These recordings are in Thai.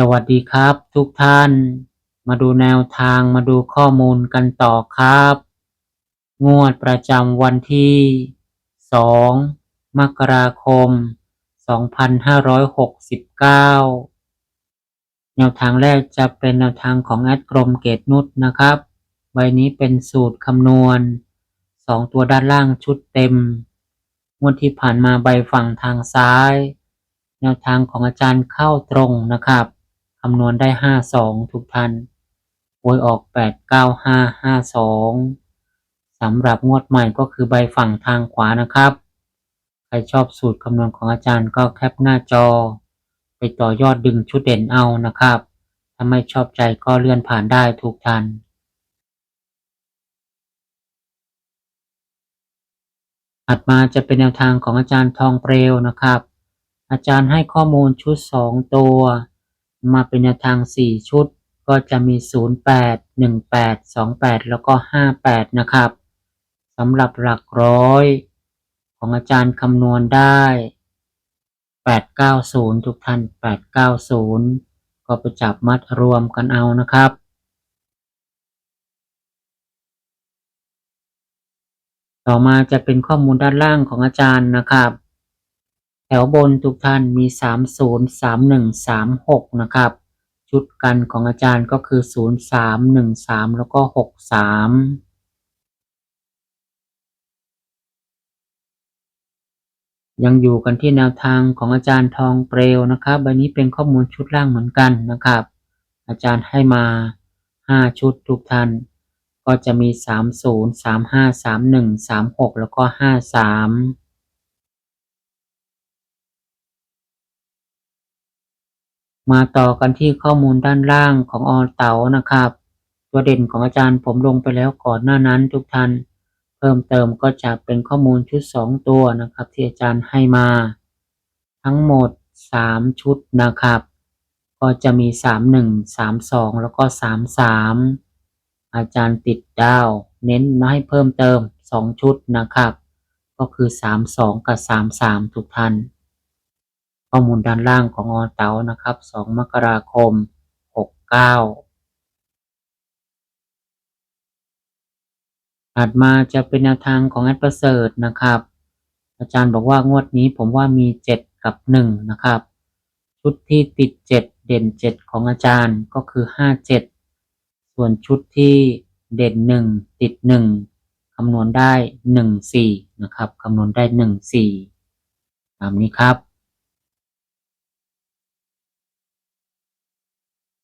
สวัสดีครับ ทุกท่าน มาดูแนวทางมาดูข้อมูลกันต่อครับ งวดประจำวันที่ 2 มกราคม 2569 แนวทางแรกจะเป็นแนวทางของแอดกรมเกตนุชนะครับ ใบนี้เป็นสูตรคำนวณ 2 ตัวด้านล่างชุดเต็ม งวดที่ผ่านมาใบฝั่งทางซ้าย แนวทางของอาจารย์เข้าตรงนะครับ คำนวณได้ห้าสองทุกท่านหวยออกแปดเก้าห้าห้าสองสำหรับงวดใหม่ก็คือใบฝั่งทางขวานะครับ ใครชอบสูตรคำนวณของอาจารย์ก็แคปหน้าจอ ไปต่อยอดดึงชุดเด่นเอานะครับถ้าไม่ชอบใจก็เลื่อนผ่านได้ทุกท่านถัดมาจะเป็นแนวทางของอาจารย์ทองเปลวนะครับ อาจารย์ให้ข้อมูลชุด 2 ตัว มาเป็นแนวทาง 4 ชุด ก็จะมี 08 18 28 แล้วก็ 58 นะครับสำหรับหลักร้อย ของอาจารย์คำนวณได้ 890 ทุกท่าน 890 ก็ไปจับมัดรวมกันเอานะครับต่อมาจะเป็นข้อมูลด้านล่างของอาจารย์นะครับ แถวบนทุกท่านมี 30 31 36 นะครับ ชุดกันของอาจารย์ก็คือ 03 13 แล้วก็ 63ยังอยู่กันที่แนวทางของอาจารย์ทองเปลวนะครับใบนี้เป็นข้อมูลชุดล่างเหมือนกันนะครับ อาจารย์ให้มา 5 ชุดทุกท่าน ก็จะมี 30 35 31 36 แล้วก็ 53 มาต่อกันที่ข้อมูลด้านล่างของออเต๋านะครับ ตัวเด่นของอาจารย์ผมลงไปแล้วก่อนหน้านั้นทุกท่านเพิ่มเติมก็จะเป็นข้อมูลชุด 2 ตัวนะครับ ที่อาจารย์ให้มา ทั้งหมด 3 ชุดนะครับ ก็จะมี 31 32 แล้วก็ 33 อาจารย์ติดดาว เน้นมาให้เพิ่มเติม 2 ชุดนะครับ ก็คือ 32 กับ 33 ทุกท่าน ข้อมูลด้านล่างของอเต๋านะครับ 2 มกราคม 69 ถัดมาจะเป็นแนวทางของแอดประเสริฐนะครับ อาจารย์บอกว่างวดนี้ผมว่ามี 7 กับ 1 นะครับ ชุดที่ติด 7 เด่น 7 ของอาจารย์ก็คือ 57 ส่วนชุดที่เด่น 1 ติด 1 คำนวณได้ 1 4 นะครับ คำนวณได้ 1 4 ตามนี้ครับ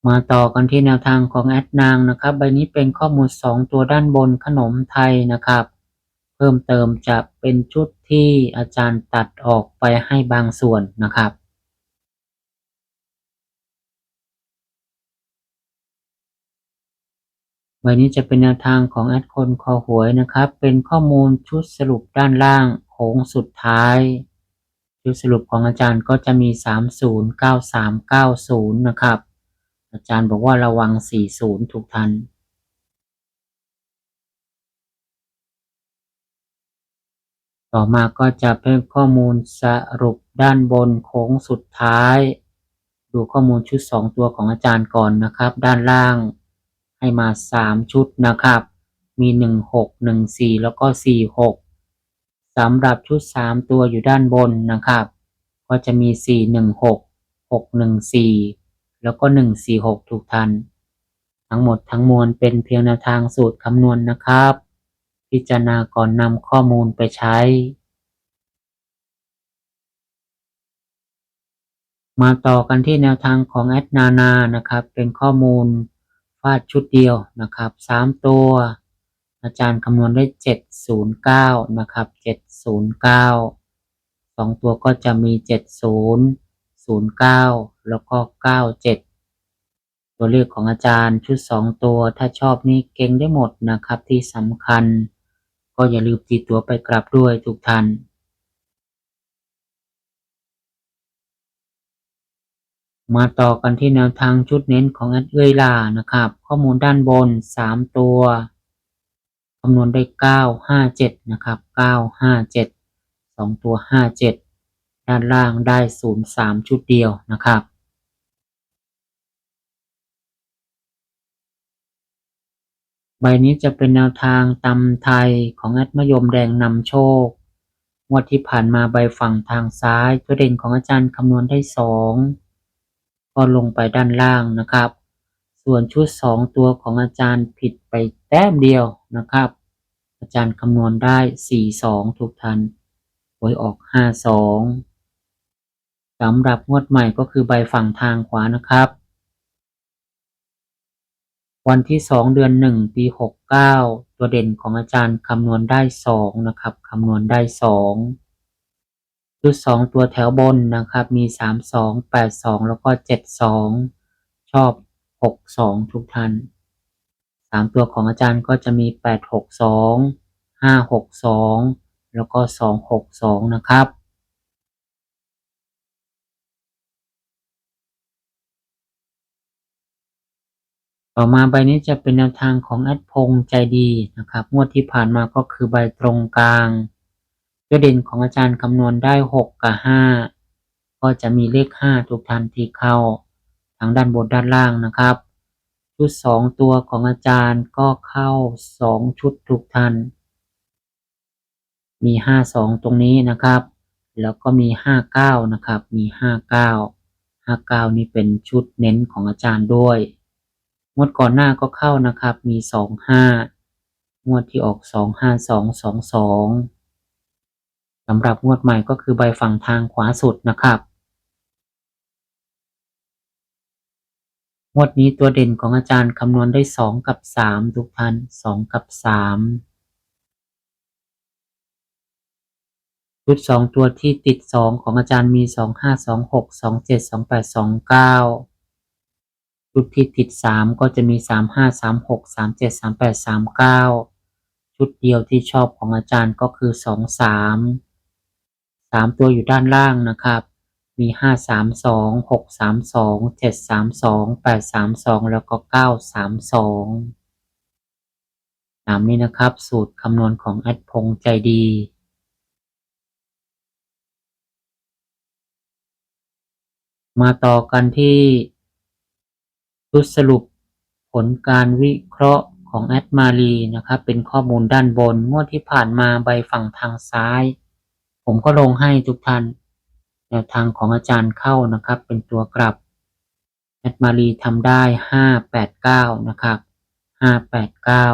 มาต่อกันที่แนวทางของแอดนางนะครับ ใบนี้เป็นข้อมูล 2 ตัวด้านบนขนมไทยนะครับ เพิ่มเติมจะเป็นชุดที่อาจารย์ตัดออกไปให้บางส่วนนะครับใบนี้จะเป็นแนวทางของแอดคนคอหวยนะครับ เป็นข้อมูลชุดสรุปด้านล่างโค้งสุดท้าย ชุดสรุปของอาจารย์ก็จะมี 309390 นะครับ อาจารย์บอกว่าระวัง 40 ทุกท่านต่อมาก็จะเป็นข้อมูลสรุปด้านบนโค้งสุดท้าย ดูข้อมูลชุด 2 ตัวของอาจารย์ก่อนนะครับ ด้านล่างให้มา 3 ชุดนะครับ มี 16 14 แล้วก็ 46สำหรับชุด 3 ตัวอยู่ด้านบนนะครับ ก็จะมี 416 614 แล้วก็146ทุกถูกท่านทั้งหมดทั้งมวลเป็นเพียงแนวทางสูตรคำนวณนะครับ พิจารณาก่อนนำข้อมูลไปใช้ มาต่อกันที่แนวทางของแอดนานานะครับ เป็นข้อมูลฟาดชุดเดียวนะครับ3ตัว อาจารย์คำนวณได้709นย์เก้านะครับ709 2ตัวก็จะมี70ศูนย์ เก้าแล้วก็เก้าเจ็ดตัวเลขของอาจารย์ชุดสองตัว ถ้าชอบนี่เก่งได้หมดนะครับที่สำคัญ ก็อย่าลืมตีตัวไปกลับด้วยทุกท่านมาต่อกันที่แนวทางชุดเน้นของแอดเอ้ยล่านะครับ ข้อมูลด้านบนสามตัวคำนวณได้เก้าห้าเจ็ดนะครับเก้าห้าเจ็ดสองตัวห้าเจ็ ด้านล่างได้ศูนย์สามชุดเดียวนะครับ ใบนี้จะเป็นแนวทางตำไทยของแอดมยมแดงนำโชคงวดที่ผ่านมาใบฝั่งทางซ้ายตัวเด่นของอาจารย์คำนวณได้สองก็ลงไปด้านล่างนะครับ ส่วนชุดสองตัวของอาจารย์ผิดไปแต้มเดียวนะครับ อาจารย์คำนวณได้สี่สองทุกทันหวยออกห้าสอง สำหรับงวดใหม่ก็คือใบฝั่งทางขวานะครับ วันที่สองเดือนหนึ่งปีหกเก้าตัวเด่นของอาจารย์คำนวณได้สองนะครับคำนวณได้สองชุดสองตัวแถวบนนะครับมีสามสองแปดสองแล้วก็เจ็ดสองชอบหกสองทุกท่านสามตัวของอาจารย์ก็จะมีแปดหกสองห้าหกสองแล้วก็สองหกสองนะครับ ต่อมาใบนี้จะเป็นแนวทางของแอดพงใจดีนะครับ งวดที่ผ่านมาก็คือใบตรงกลางตัวเด่นของอาจารย์คำนวณได้หกกับห้าก็จะมีเลขห้าทุกทันทีเข้า ทางด้านบนด้านล่างนะครับชุดสองตัวของอาจารย์ก็เข้าสองชุดทุกทัน มีห้าสองตรงนี้นะครับ แล้วก็มีห้าเก้านะครับ มีห้าเก้าห้าเก้านี่เป็นชุดเน้นของอาจารย์ด้วย งวดก่อนหน้าก็เข้านะครับ มีสองห้างวดที่ออกสองห้าสองสองสองสำหรับงวดใหม่ก็คือใบฝั่งทางขวาสุดนะครับ งวดนี้ตัวเด่นของอาจารย์คำนวณได้สองกับสามทุกท่านสองกับสามชุดสองตัวที่ติดสองของอาจารย์มีสองห้าสองหกสองเจ็ดสองแปดสองเก้า ชุดที่ติดสามก็จะมีสามห้าสามหกสามเจ็ดสามแปดสามเก้าชุดเดียวที่ชอบของอาจารย์ก็คือสองสามสามตัวอยู่ด้านล่างนะครับ มีห้าสามสองหกสามสองเจ็ดสามสองแปดสามสองแล้วก็เก้าสามสองตามนี้นะครับ สูตรคำนวณของแอดพงใจดีมาต่อกันที่ ชุดสรุปผลการวิเคราะห์ของแอดมารีนะครับ เป็นข้อมูลด้านบน งวดที่ผ่านมาใบฝั่งทางซ้าย ผมก็ลงให้ทุกท่านแนวทางของอาจารย์เข้านะครับ เป็นตัวกลับแอดมารีทำได้ห้าแปดเก้านะครับห้าแปดเก้า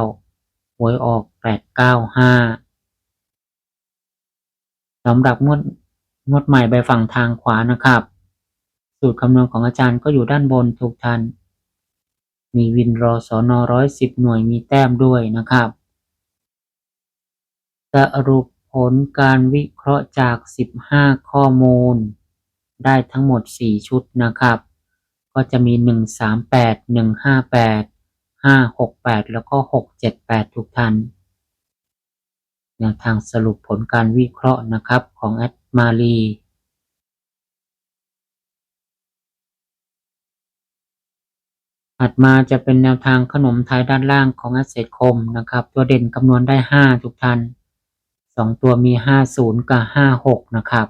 หวยออกแปดเก้าห้าสำหรับงวดงวดใหม่ใบฝั่งทางขวานะครับ สูตรคำนวณของอาจารย์ก็อยู่ด้านบนทุกท่าน มีวินรอสอนอร้อยสิบหน่วยมีแต้มด้วยนะครับ สรุปผลการวิเคราะห์จาก 15 ข้อมูล ได้ทั้งหมด 4 ชุดนะครับ ก็จะมี 138 158 568 แล้วก็ 678 ทุกท่านแนวทางสรุปผลการวิเคราะห์นะครับของแอดมารี ถัดมาจะเป็นแนวทางขนมไทยด้านล่างของแอดเศษคมนะครับ ตัวเด่นคำนวณได้ 5 ทุกท่านสองตัวมี 50 กับ 56 นะครับ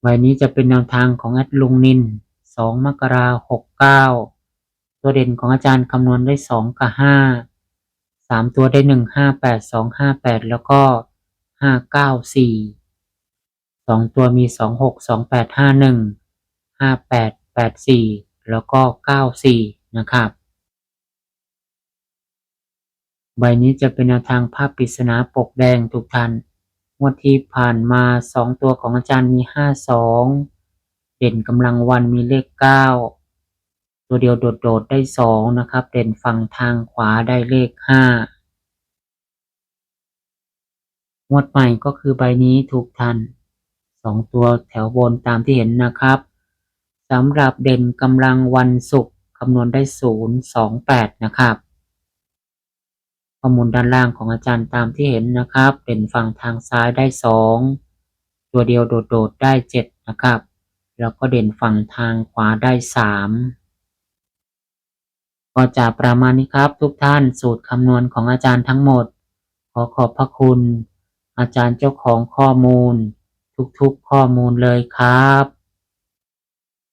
ใบนี้จะเป็นแนวทางของแอดลุงนิน 2 มกราหกเก้าตัวเด่นของอาจารย์คำนวณได้ 2 กับ 5 3 ตัวได้ 1 5 8 2 5 8 แล้วก็ 5 9 4 2 ตัวมี 2 6 2 8 5 1 5 8 8 4 แล้วก็ 9 4 นะครับ ใบนี้จะเป็นแนวทางภาพปริศนาปกแดงทุกท่านงวดที่ผ่านมาสองตัวของอาจารย์มีห้าสองเด่นกำลังวันมีเลขเก้าตัวเดียวโดดๆได้สองนะครับ เด่นฝั่งทางขวาได้เลขห้างวดใหม่ก็คือใบนี้ทุกท่านสองตัวแถวบนตามที่เห็นนะครับ สำหรับเด่นกำลังวันศุกร์คำนวณได้ศูนย์สองแปดนะครับ ข้อมูลด้านล่างของอาจารย์ตามที่เห็นนะครับ เด่นฝั่งทางซ้ายได้สองตัวเดียวโดดๆได้เจ็ดนะครับ แล้วก็เด่นฝั่งทางขวาได้สามก็จะประมาณนี้ครับทุกท่านสูตรคำนวณของอาจารย์ทั้งหมด ขอขอบพระคุณ อาจารย์เจ้าของข้อมูล ทุกๆข้อมูลเลยครับ